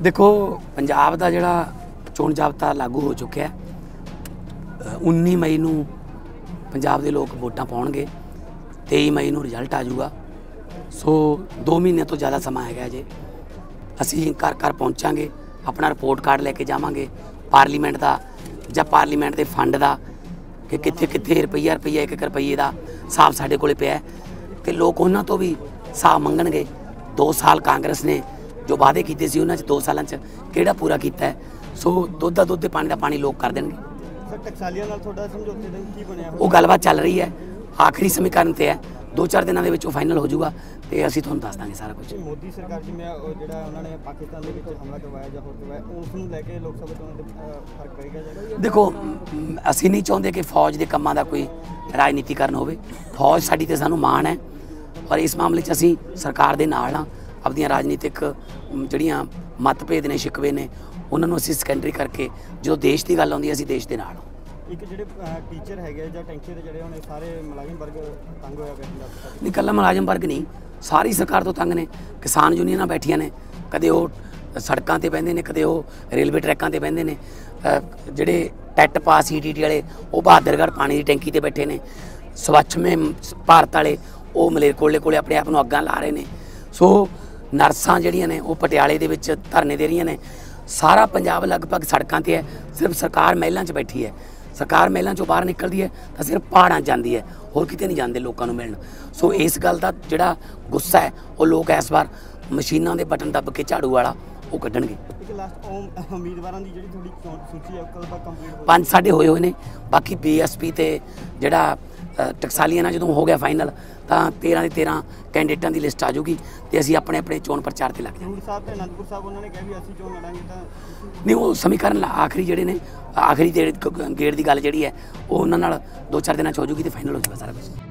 ਦੇਖੋ, ਪੰਜਾਬ ਦਾ ਜਿਹੜਾ ਚੋਣ ਜਾਬਤਾ ਲਾਗੂ ਹੋ ਚੁੱਕਿਆ ਹੈ 19 ਮਈ ਨੂੰ ਪੰਜਾਬ ਦੇ ਲੋਕ ਵੋਟਾਂ ਪਾਉਣਗੇ 23 ਮਈ ਨੂੰ ਰਿਜ਼ਲਟ ਆ ਜਾਊਗਾ। ਸੋ 2 ਮਹੀਨੇ ਤੋਂ ਜ਼ਿਆਦਾ ਸਮਾਂ ਹੈਗਾ ਜੇ ਅਸੀਂ ਘਰ ਘਰ ਪਹੁੰਚਾਂਗੇ, ਆਪਣਾ ਰਿਪੋਰਟ ਕਾਰਡ ਲੈ ਕੇ ਜਾਵਾਂਗੇ। ਪਾਰਲੀਮੈਂਟ ਦਾ ਜਾਂ ਪਾਰਲੀਮੈਂਟ ਦੇ ਫੰਡ ਦਾ, ਕਿ ਕਿੱਥੇ ਕਿੱਥੇ ਰੁਪਈਆ ਰੁਪਈਆ ਇੱਕ ਇੱਕ ਰੁਪਈਏ ਦਾ ਹਿਸਾਬ ਸਾਡੇ ਕੋਲੇ ਪਿਆ ਹੈ। ਤੇ ਲੋਕ ਉਹਨਾਂ ਤੋਂ ਵੀ ਹਿਸਾਬ ਮੰਗਣਗੇ। 2 ਸਾਲ ਕਾਂਗਰਸ ਨੇ ਜੋ ਵਾਅਦੇ ਕੀਤੇ ਸੀ ਉਹਨਾਂ 'ਚ 2 ਸਾਲਾਂ 'ਚ ਕਿਹੜਾ ਪੂਰਾ ਕੀਤਾ ਹੈ? ਸੋ ਦੁੱਧ ਦਾ ਦੁੱਧ ਤੇ ਪਾਣੀ ਦਾ ਪਾਣੀ ਲੋਕ ਕਰ ਦੇਣਗੇ। ਸਰ ਟਕਸਾਲੀਆਂ ਨਾਲ ਤੁਹਾਡਾ ਸਮਝੌਤੇ ਦਾ ਕੀ ਬਣਿਆ ਉਹ ਗੱਲਬਾਤ ਚੱਲ ਰਹੀ ਹੈ। ਆਖਰੀ ਸਮੀਕਰਨ ਤੇ ਹੈ। 2-4 ਦਿਨਾਂ ਦੇ ਵਿੱਚ ਉਹ ਫਾਈਨਲ ਹੋ ਜਾਊਗਾ ਤੇ ਅਸੀਂ ਤੁਹਾਨੂੰ ਦੱਸ ਦਾਂਗੇ ਸਾਰਾ ਕੁਝ। ਮੋਦੀ ਸਰਕਾਰ ਜਿਵੇਂ ਜਿਹੜਾ ਉਹਨਾਂ ਨੇ ਪਾਕਿਸਤਾਨ ਦੇ ਵਿੱਚ ਹਮਲਾ ਕਰਵਾਇਆ ਜਾਂ ਹੋਰ ਕਰਵਾਇਆ ਉਸ ਨੂੰ ਲੈ ਕੇ ਲੋਕ ਸਭਾ ਚੋਣਾਂ ਦੇ ਫ਼ਰਕ ਪਏਗਾ ਜਾਂ ਦੇਖੋ ਅਸੀਂ ਨਹੀਂ ਚਾਹੁੰਦੇ ਕਿ ਫੌਜ ਦੇ ਕੰਮਾਂ ਦਾ ਕੋਈ ਰਾਜਨੀਤੀਕਰਨ ਹੋਵੇ। ਫੌਜ ਸਾਡੀ ਤੇ ਸਾਨੂੰ ਮਾਣ ਹੈ। ਔਰ ਇਸ ਮਾਮਲੇ 'ਚ ਅਸੀਂ ਸਰਕਾਰ ਦੇ ਨਾਲ ਹਾਂ। ਆਪਣੀਆਂ ਰਾਜਨੀਤਿਕ ਜਿਹੜੀਆਂ ਮਤਭੇਦ ਨੇ ਸ਼ਿਕਵੇ ਨੇ ਉਹਨਾਂ ਨੂੰ ਅਸੀਂ ਸੈਕੰਡਰੀ ਕਰਕੇ ਜਦੋਂ ਦੇਸ਼ ਦੀ ਗੱਲ ਆਉਂਦੀ ਹੈ ਅਸੀਂ ਦੇਸ਼ ਦੇ ਨਾਲ ਇੱਕ ਜਿਹੜੇ ਟੀਚਰ ਹੈਗੇ ਜਾਂ ਟੈਂਕੀ ਦੇ ਜਿਹੜੇ ਹੋਣੇ ਸਾਰੇ ਮੁਲਾਜ਼ਮ ਵਰਗ ਤੰਗ ਹੋਇਆ ਸਰਕਾਰ ਨਹੀਂ ਇਕੱਲਾ ਮੁਲਾਜ਼ਮ ਵਰਗ ਨਹੀਂ ਸਾਰੀ ਸਰਕਾਰ ਤੋਂ ਤੰਗ ਨੇ। ਕਿਸਾਨ ਯੂਨੀਅਨਾਂ ਬੈਠੀਆਂ ਨੇ ਕਦੇ ਉਹ ਸੜਕਾਂ ਤੇ ਬਹਿੰਦੇ ਨੇ ਕਦੇ ਉਹ ਰੇਲਵੇ ਟਰੈਕਾਂ ਤੇ ਬਹਿੰਦੇ ਨੇ। ਜਿਹੜੇ ਟੈਟ ਪਾਸ ਈਟੀਟੀ ਵਾਲੇ ਉਹ ਬਹਾਦਰਗੜ੍ਹ ਪਾਣੀ ਦੀ ਟੈਂਕੀ ਤੇ ਬੈਠੇ ਨੇ। ਸਵੱਛ ਮੇ ਭਾਰਤ ਵਾਲੇ ਉਹ ਮਲੇਰਕੋਟਲੇ ਕੋਲੇ ਆਪਣੇ ਆਪ ਨੂੰ ਅੱਗਾਂ ਲਾ ਰਹੇ ਨੇ। ਸੋ ਨਰਸਾਂ ਜਿਹੜੀਆਂ ਨੇ ਉਹ ਪਟਿਆਲੇ ਦੇ ਵਿੱਚ ਧਰਨੇ ਦੇ ਰਹੀਆਂ ਨੇ। ਸਾਰਾ ਪੰਜਾਬ ਲਗਭਗ ਸੜਕਾਂ ਤੇ ਹੈ ਸਿਰਫ ਸਰਕਾਰ ਮਹਿਲਾਂ 'ਚ ਬੈਠੀ ਹੈ। ਸਰਕਾਰ ਮਹਿਲਾਂ ਚੋਂ ਬਾਹਰ ਨਿਕਲਦੀ ਹੈ ਤਾਂ ਸਿਰਫ ਪਹਾੜਾਂ 'ਚ ਜਾਂਦੀ ਹੈ ਹੋਰ ਕਿਤੇ ਨਹੀਂ ਜਾਂਦੇ ਲੋਕਾਂ ਨੂੰ ਮਿਲਣ। ਸੋ ਇਸ ਗੱਲ ਦਾ ਜਿਹੜਾ ਗੁੱਸਾ ਹੈ ਉਹ ਲੋਕ ਇਸ ਵਾਰ ਮਸ਼ੀਨਾਂ ਦੇ ਬਟਨ ਦੱਬ ਕੇ ਝਾੜੂ ਵਾਲਾ ਉਹ ਕੱਢਣਗੇ। ਇੱਕ ਲਾਸਟ ਉਮੀਦਵਾਰਾਂ ਦੀ ਜਿਹੜੀ ਥੋੜੀ ਸੂਚੀ ਹੈ ਕਦੋਂ ਤੱਕ ਕੰਪਲੀਟ ਪੰਜ ਸਾਡੇ ਹੋਏ ਹੋਏ ਨੇ ਬਾਕੀ ਬੀਐਸਪੀ ਤੇ ਜਿਹੜਾ ਟਕਸਾਲੀਆਂ ਨਾਲ ਜਦੋਂ ਹੋ ਗਿਆ ਫਾਈਨਲ ਤਾਂ 13 ਦੇ 13 ਕੈਂਡੀਡੇਟਾਂ ਦੀ ਲਿਸਟ ਆ ਜਾਊਗੀ ਤੇ ਅਸੀਂ ਆਪਣੇ ਆਪਣੇ ਚੋਣ ਪ੍ਰਚਾਰ ਤੇ ਲੱਗ ਜਾਵਾਂਗੇ। ਖਡੂਰ ਸਾਹਿਬ ਤੇ ਅਨੰਦਪੁਰ ਸਾਹਿਬ ਉਹਨਾਂ ਨੇ ਕਿਹਾ ਵੀ ਅਸੀਂ ਚੋਣ ਲੜਾਂਗੇ ਤਾਂ ਨਹੀਂ ਉਹ ਸਮੀਕਰਨ ਆਖਰੀ ਜਿਹੜੇ ਨੇ ਆਖਰੀ ਗੇੜ ਦੀ ਗੱਲ ਜਿਹੜੀ ਹੈ ਉਹ ਉਹਨਾਂ ਨਾਲ ਦੋ ਚਾਰ ਦਿਨਾਂ ਚ ਹੋ ਜਾਊਗੀ ਤੇ ਫਾਈਨਲ ਹੋ ਜਾਊਗਾ ਸਾਰਾ ਕੁਝ